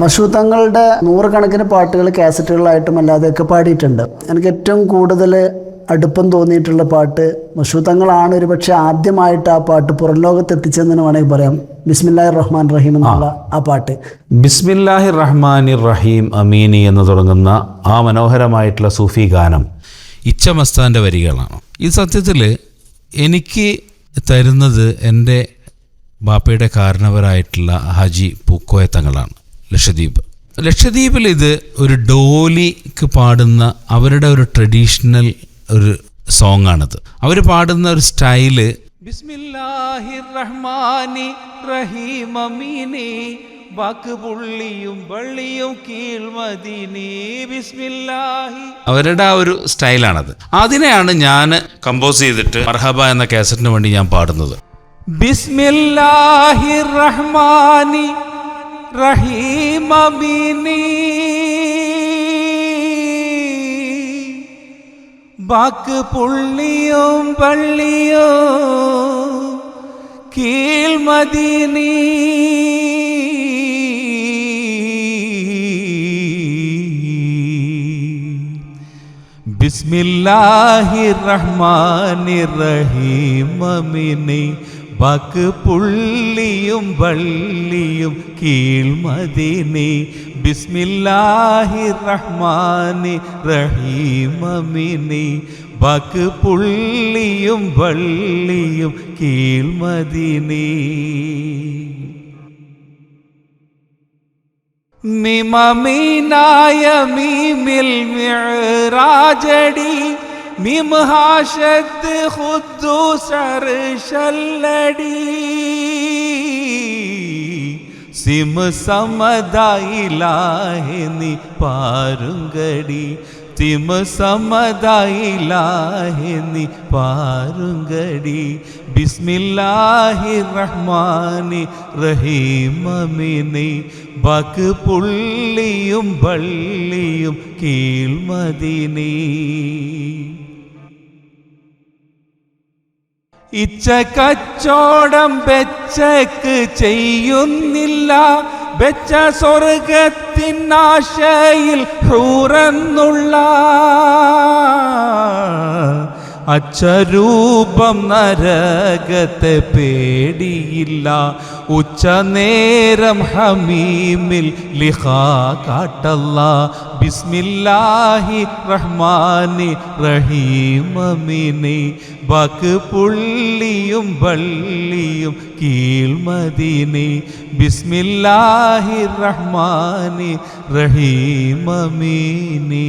മഷൂത്തങ്ങളുടെ നൂറുകണക്കിന് പാട്ടുകൾ കാസറ്റുകളായിട്ടും അല്ലാതെയൊക്കെ പാടിയിട്ടുണ്ട്. എനിക്ക് ഏറ്റവും കൂടുതൽ അടുപ്പം തോന്നിയിട്ടുള്ള പാട്ട് മഷൂത്തങ്ങളാണ് ഒരു പക്ഷേ ആദ്യമായിട്ട് ആ പാട്ട് പുറം ലോകത്ത് എത്തിച്ചതെന്ന് വേണമെങ്കിൽ പറയാം. ബിസ്മില്ലാഹിർ റഹ്മാൻ റഹീം എന്നുള്ള ആ. പാട്ട്. ബിസ്മില്ലാഹി റഹ്മാനി റഹീം അമീനി എന്ന് തുടങ്ങുന്ന ആ മനോഹരമായിട്ടുള്ള സൂഫി ഗാനം ഇച്ചമസ്താന്റെ വരികളാണ്. ഈ സത്യത്തിൽ എനിക്ക് തരുന്നത് എന്റെ ബാപ്പയുടെ കാരണവരായിട്ടുള്ള ഹാജി പൂക്കോയ തങ്ങളാണ് ലക്ഷദ്വീപ്. ലക്ഷദ്വീപിൽ ഇത് ഒരു ഡോലിക്ക് പാടുന്ന അവരുടെ ഒരു ട്രഡീഷണൽ ഒരു സോങ് ആണത് അവർ പാടുന്ന ഒരു സ്റ്റൈൽ ബിസ്മില്ലാഹിർ റഹ്മാനി വള്ളിയും ബിസ്മില്ലാഹി. അവരുടെ ആ ഒരു സ്റ്റൈലാണത്. അതിനെയാണ് ഞാൻ കമ്പോസ് ചെയ്തിട്ട് മർഹബ എന്ന കാസറ്റിന് വേണ്ടി ഞാൻ പാടുന്നത്. ബിസ്മില്ലാഹിർ റഹ്മാനി റഹീം അമീനി വാക്ക് പുള്ളിയും പള്ളിയും കീഴ്മദീനി ബിസ്മില്ലാഹിർ റഹ്മാനിർ റഹീം അമിനെ വാക്ക് പുള്ളിയും വള്ളിയും കീഴ്മതിനി. ബിസ്മില്ലാഹി റഹ്മാനി റഹീമമിനി. പക്ക് പുള്ളിയും വള്ളിയും കീഴ്മതിനി. മിമമീനായ മീമിൽ മിഅ്റാജടി മിംഹാശത്ത് ഖുദ്ദൂസർ ശല്ലടി. സിം സമദായിലാഹെ നീ പാരുങ്കടി. തിമ സമദായിലാഹെ നീ പാരുങ്കടി. ബിസ്മില്ലാഹി റഹ്മാനി റഹീമമിനി ബക്ക് പുള്ളിയും പള്ളിയും കീഴ്മദിനേ ഇച്ച കച്ചോടം വെച്ചക്ക് ചെയ്യുന്നില്ല. വെച്ച സ്വർഗത്തിനാശയിൽ ഹൂറന്നുള്ള അച്ചരൂപം നരകത്തെ പേടിയില്ല. ഉച്ച നേരം ഹമീമിൽ ലിഖാ കാട്ടല്ല. ബിസ്മില്ലാഹി റഹ്മാനി റഹീമമിനി. ബക്ക് പുള്ളിയും വള്ളിയും കീഴ്മതിനി ബിസ്മില്ലാഹി റഹ്മാനി റഹീമമീനേ.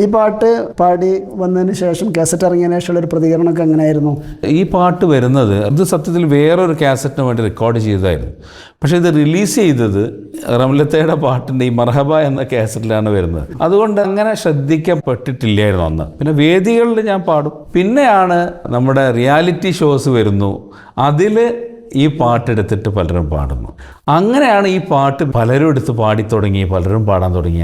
ഈ പാട്ട് പാടി വന്നതിന് ശേഷം കാസറ്റ് ഇറങ്ങിയതിന് ശേഷമുള്ള ഒരു പ്രതികരണമൊക്കെ എങ്ങനെയായിരുന്നു? ഈ പാട്ട് വരുന്നത് ഇത് സത്യത്തിൽ വേറൊരു കാസറ്റിന് വേണ്ടി റെക്കോർഡ് ചെയ്തതായിരുന്നു. പക്ഷേ ഇത് റിലീസ് ചെയ്തത് റംലത്തയുടെ പാട്ടിന്റെ ഈ മർഹബ എന്ന കാസറ്റിലാണ് വരുന്നത്. അതുകൊണ്ട് അങ്ങനെ ശ്രദ്ധിക്കപ്പെട്ടിട്ടില്ലായിരുന്നു അന്ന്. പിന്നെ വേദികളിൽ ഞാൻ പാടും. പിന്നെയാണ് നമ്മുടെ റിയാലിറ്റി ഷോസ് വരുന്നു. അതിൽ ഈ പാട്ടെടുത്തിട്ട് പലരും പാടുന്നു. അങ്ങനെയാണ് ഈ പാട്ട് പലരും എടുത്ത് പാടി തുടങ്ങി പലരും പാടാൻ തുടങ്ങി.